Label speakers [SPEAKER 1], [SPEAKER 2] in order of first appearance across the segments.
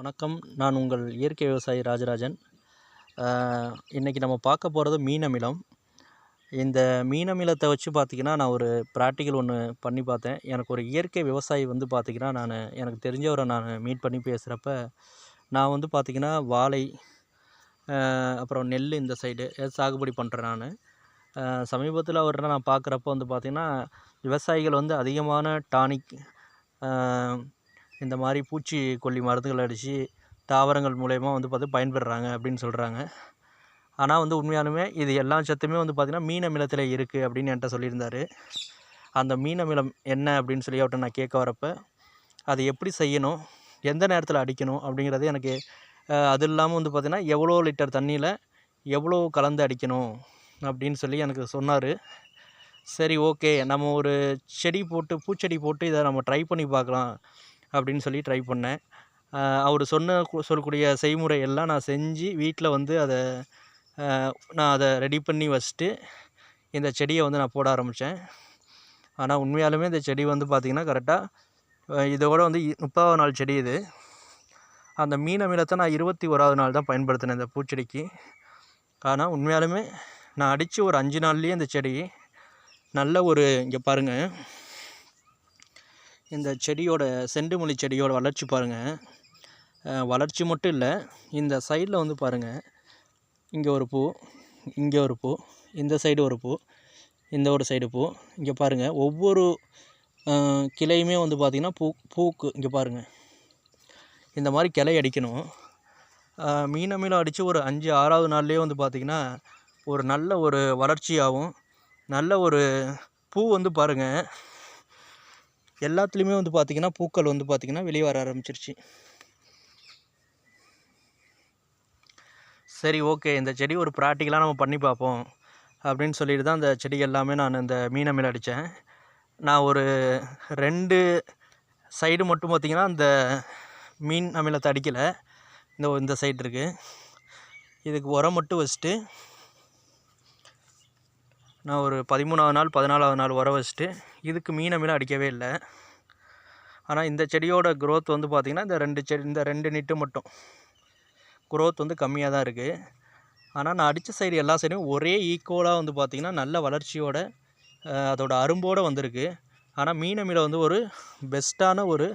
[SPEAKER 1] வணக்கம். நான் உங்கள் இயற்கை விவசாயி ராஜராஜன். இன்றைக்கி நம்ம பார்க்க போகிறது மீனமிலம். இந்த மீனமிலத்தை வச்சு பார்த்திங்கன்னா நான் ஒரு ப்ராக்டிக்கல் ஒன்று பண்ணி பார்த்தேன். எனக்கு ஒரு இயற்கை விவசாயி வந்து பார்த்திங்கன்னா நான் எனக்கு தெரிஞ்சவரை நான் மீட் பண்ணி பேசுகிறப்ப நான் வந்து பார்த்திங்கன்னா வாழை அப்புறம் நெல் இந்த சைடு சாகுபடி பண்ணுறேன் நான். சமீபத்தில் அவரை நான் பார்க்குறப்ப வந்து பார்த்திங்கன்னா விவசாயிகள் வந்து அதிகமான டானிக் இந்த மாதிரி பூச்சிக்கொல்லி மருந்துகள் அடித்து தாவரங்கள் மூலயமா வந்து பார்த்து பயன்பெறுறாங்க அப்படின்னு சொல்கிறாங்க ஆனால் வந்து உண்மையாலுமே இது எல்லா சத்துமே வந்து பார்த்திங்கன்னா மீன் அமிலத்தில் இருக்குது அப்படின்னு என்கிட்ட சொல்லியிருந்தாரு. அந்த மீன் அமிலம் என்ன அப்படின்னு சொல்லி அவர்கிட்ட நான் கேட்க வரப்ப அது எப்படி செய்யணும் எந்த நேரத்தில் அடிக்கணும் அப்படிங்கிறது எனக்கு அது இல்லாமல் வந்து பார்த்திங்கன்னா எவ்வளோ லிட்டர் தண்ணியில் எவ்வளோ கலந்து அடிக்கணும் அப்படின்னு சொல்லி எனக்கு சொன்னார். சரி ஓகே. நம்ம ஒரு செடி போட்டு பூச்செடி போட்டு இதை நம்ம ட்ரை பண்ணி பார்க்கலாம். அப்படின்னு சொல்லி ட்ரை பண்ணேன். அவர் சொன்ன சொல்லக்கூடிய செய்முறை எல்லாம் நான் செஞ்சு வீட்டில் வந்து அதை நான் அதை ரெடி பண்ணி வச்சுட்டு இந்த செடியை வந்து நான் போட ஆரம்பித்தேன் ஆனால் உண்மையாலுமே இந்த செடி வந்து பார்த்திங்கன்னா கரெக்டாக இதோட வந்து இ- முப்பதாவது நாள் செடி இது. அந்த மீன் அமிலத்தை நான் இருபத்தி ஓராவது நாள் தான் பயன்படுத்தினேன் இந்த பூச்செடிக்கு. ஆனால் உண்மையாலுமே நான் அடித்து ஒரு அஞ்சு நாள்லேயே இந்த செடி நல்ல ஒரு இங்கே பாருங்கள் இந்த செடியோட செண்டுமல்லி செடியோட வளர்ச்சி பாருங்கள் வளர்ச்சி மட்டும் இல்லை இந்த சைடில் வந்து பாருங்கள் இங்கே ஒரு பூ இங்கே ஒரு பூ இந்த சைடு ஒரு பூ இந்த ஒரு சைடு பூ. இங்கே பாருங்கள் ஒவ்வொரு கிளையுமே வந்து பார்த்திங்கன்னா பூ பூக்கு இங்கே பாருங்கள் இந்த மாதிரி கிளை அடிக்கணும். மீன மீன் அடித்து ஒரு அஞ்சு ஆறாவது நாள்லேயே வந்து பார்த்திங்கன்னா ஒரு நல்ல ஒரு வளர்ச்சியாகவும் நல்ல ஒரு பூ வந்து பாருங்கள் எல்லாத்துலேயுமே வந்து பார்த்திங்கன்னா பூக்கள் வந்து பார்த்திங்கன்னா வெளியே வர ஆரம்பிச்சிருச்சு. சரி ஓகே இந்த செடி ஒரு ப்ராக்டிக்கலாக நம்ம பண்ணி பார்ப்போம் அப்படின்னு சொல்லிட்டு தான் அந்த செடி எல்லாமே நான் இந்த மீன் அமிலம் அடித்தேன் நான் ஒரு ரெண்டு சைடு மட்டும் பார்த்திங்கன்னா அந்த மீன் அமிலத்தை அடிக்கலை இந்த இந்த சைடு இருக்குது இதுக்கு உரம் மட்டும் வச்சுட்டு நான் ஒரு பதிமூணாவது நாள் பதினாலாவது நாள் வர வச்சுட்டு இதுக்கு மீன் அமிலம் அடிக்கவே இல்லை. ஆனால் இந்த செடியோட க்ரோத் வந்து பார்த்திங்கன்னா இந்த ரெண்டு செடி இந்த ரெண்டு நிட்டு மட்டும். க்ரோத் வந்து கம்மியாக தான் இருக்குது ஆனால் நான் அடித்த சைடு எல்லா சைடும் ஒரே ஈக்குவலாக வந்து பார்த்திங்கன்னா நல்ல வளர்ச்சியோட அதோட அரும்போடு வந்திருக்கு. ஆனால் மீன் அமிலம் வந்து ஒரு பெஸ்ட்டான ஒரு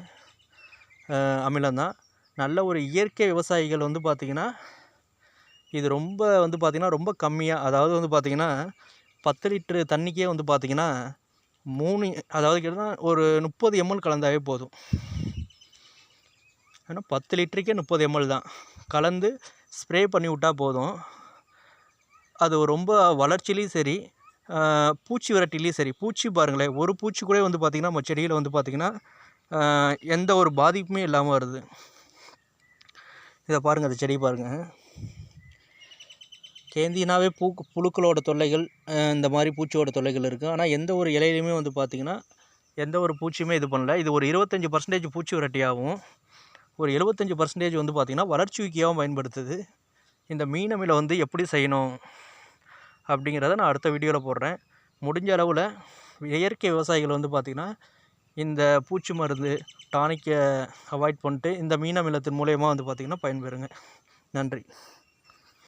[SPEAKER 1] அமிலம் தான். நல்ல ஒரு இயற்கை விவசாயிகள் வந்து பார்த்திங்கன்னா இது ரொம்ப வந்து பார்த்திங்கன்னா ரொம்ப கம்மியாக அதாவது வந்து பார்த்திங்கன்னா பத்து லிட்ரு தண்ணிக்கே வந்து பார்த்திங்கன்னா மூணு அதாவது கேட்டால் ஒரு முப்பது எம்எல் கலந்தாவே போதும். ஏன்னா பத்து லிட்டருக்கே முப்பது எம்எல் தான். கலந்து ஸ்ப்ரே பண்ணி விட்டால் போதும். அது ரொம்ப வளர்ச்சிலையும் சரி பூச்சி விரட்டிலையும் சரி. பூச்சி பாருங்களேன் ஒரு பூச்சி கூட வந்து பார்த்திங்கன்னா நம்ம செடியில் வந்து பார்த்திங்கன்னா எந்த ஒரு பாதிப்புமே இல்லாமல் வருது. இதை பாருங்கள் அந்த செடி பாருங்கள் கேந்தினாவே பூ புழுக்களோட தொல்லைகள் இந்த மாதிரி பூச்சியோட தொல்லைகள் இருக்குது ஆனால் எந்த ஒரு இலையிலையுமே வந்து பார்த்திங்கன்னா எந்த ஒரு பூச்சியுமே இது பண்ணல. இது ஒரு இருபத்தஞ்சி பர்சன்டேஜ் பூச்சி விரட்டியாகவும் ஒரு எழுபத்தஞ்சி பர்சன்டேஜ் வந்து பார்த்திங்கன்னா வளர்ச்சி ஊக்கியாகவும் பயன்படுத்துது. இந்த மீன் அமிலம் வந்து எப்படி செய்யணும் அப்படிங்கிறத நான் அடுத்த வீடியோவில் போடுறேன். முடிஞ்ச அளவில் இயற்கை விவசாயிகள் வந்து பார்த்திங்கன்னா இந்த பூச்சி மருந்து டானிக்கை அவாய்ட் பண்ணிட்டு இந்த மீன் அமிலத்தின் மூலயமா வந்து பார்த்திங்கன்னா பயன்பெறுங்க. நன்றி.